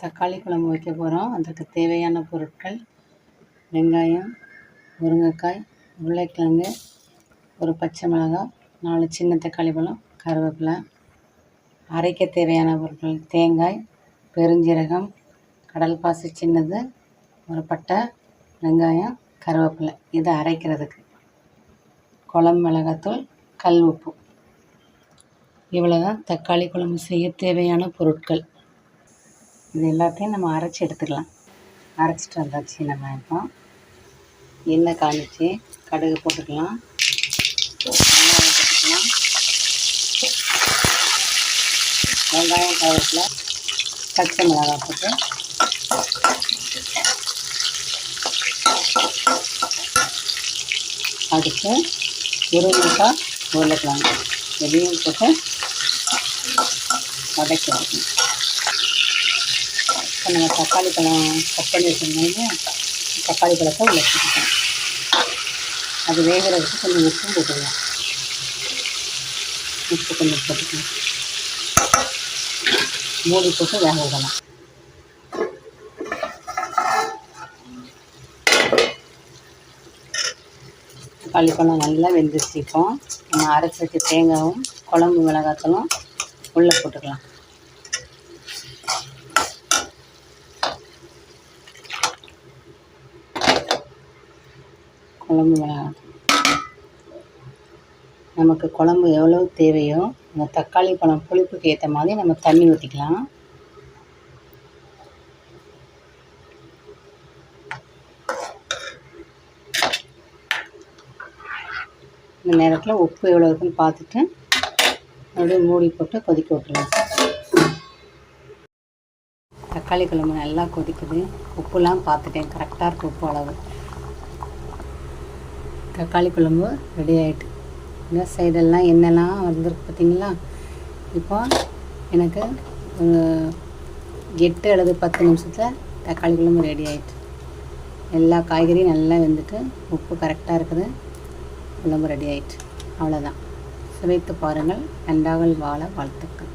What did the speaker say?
தக்காளி குழம்பு வைக்க போகிறோம் அதற்கு தேவையான பொருட்கள் வெங்காயம் முருங்கைக்காய் உருளைக்கிழங்கு ஒரு பச்சை மிளகாய் நாலு சின்ன தக்காளி பழம் கருவேப்பிலை அரைக்க தேவையான பொருட்கள் தேங்காய் பெருஞ்சீரகம் கடல் பாசி சின்னது ஒரு பட்டை வெங்காயம் கருவேப்பிலை. இதை அரைக்கிறதுக்கு. குழம்பு மிளகாத்தூள் கல் உப்பு. இவ்வளோதான் தக்காளி குழம்பு செய்ய தேவையான பொருட்கள். இது எல்லாத்தையும் நம்ம அரைச்சி எடுத்துக்கலாம். அரைச்சிட்டு வந்தாச்சு நம்ம இப்போ. எண்ணெய் காமிச்சு கடுகு போட்டுக்கலாம். வெங்காயம் போட்டுக்கலாம். வெங்காயம் கருவேப்பிலை பச்சை மிளகாய் போட்டு. அடுத்து முருங்கைக்காய் உருளைக்கிழங்கு. எதையும் போட்டு வதக்கி வைக்கணும் இப்போ நம்ம தக்காளி பழம் கட் பண்ணி வச்சுருந்தோம்னா தக்காளி பழத்தை உள்ள வச்சுக்கிட்டோம் அது வேகிறதுக்கு கொஞ்சம் உப்பும் போட்டுக்கலாம். உப்பு கொஞ்சம் போட்டுக்கலாம். மூடி போட்டு வேக விடலாம். தக்காளி பழம் நல்லா வெந்துருச்சு இப்போ. நம்ம அரைச்சிருக்க தேங்காவும் தேங்காயும் குழம்பு மிளகாத்தலும் உள்ளே போட்டுக்கலாம். குழம்பு மிளகாய் நமக்கு குழம்பு எவ்வளோ தேவையோ அந்த தக்காளி பழம் புளிப்புக்கு ஏற்ற மாதிரி நம்ம தண்ணி ஊற்றிக்கலாம் இந்த நேரத்தில் உப்பு எவ்வளோ இருக்குன்னு பார்த்துட்டு அப்படியே மூடி போட்டு கொதிக்க விட்டுருவோம். தக்காளி குழம்பு நல்லா கொதிக்குது. உப்புலாம் பார்த்துட்டேன். கரெக்டாக இருக்குது உப்பு அளவு. தக்காளி குழம்பு ரெடி ஆகிட்டு இந்த சைடெல்லாம் எண்ணெய்லாம் வந்திருக்கு பார்த்தீங்களா? இப்போ எனக்கு ஒரு எட்டு அல்லது பத்து நிமிஷத்தில் தக்காளி குழம்பு ரெடி ஆகிட்டு எல்லா காய்கறியும் நல்லா வெந்துட்டு உப்பு கரெக்டாக இருக்குது. குழம்பு ரெடி ஆகிட்டு அவ்வளோதான் சுவைத்து பாருங்கள். நன்றாக வாழ வாழ்த்துக்கள்.